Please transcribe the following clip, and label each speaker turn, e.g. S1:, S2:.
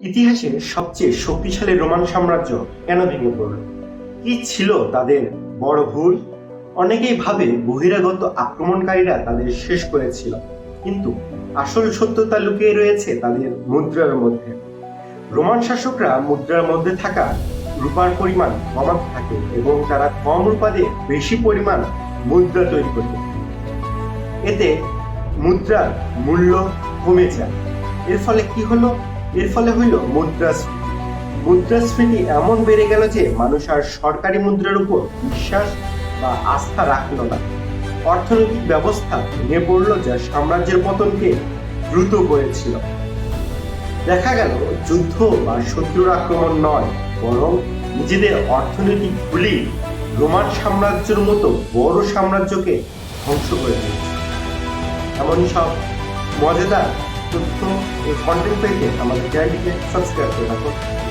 S1: ইতিহাসের সবচেয়ে শক্তিশালী রোমান সাম্রাজ্য কেন ভেঙে পড়ল? কি ছিল তাদের বড় ভুল? অনেকেই ভাবে বহিরাগত আক্রমণকারীরা তাদের শেষ করেছিল, কিন্তু আসল সত্যতা লুকিয়ে রয়েছে তাদের মুদ্রার মধ্যে। রোমান শাসকরা মুদ্রার মধ্যে থাকা রূপার পরিমাণ কমাতে থাকে এবং তারা কম রূপা দিয়ে বেশি পরিমাণ মুদ্রা তৈরি করতে। এতে মুদ্রার মূল্য কমে যায়। এর ফলে কি হলো? এর ফলে হইল মুদ্রাস্ফীতি মুদ্রাস্ফীতি এমন বেড়ে গেল যে মানুষ আর সরকারি মুদ্রার উপর বিশ্বাস বা আস্থা রাখল না। অর্থনৈতিক ব্যবস্থা ভেঙে পড়ল যা সাম্রাজ্যের পতনকে দ্রুত করেছিল। দেখা গেল যুদ্ধ বা শত্রুর আক্রমণ নয়, বরং নিজেদের অর্থনৈতিক ভুলই রোমান সাম্রাজ্যের মতো বড় সাম্রাজ্যকে ধ্বংস করে দিয়েছে। এমন সব মজাদার তথ্য ও কন্টেন্ট পেতে আমাদের চ্যানেলটিকে সাবস্ক্রাইব করে রাখুন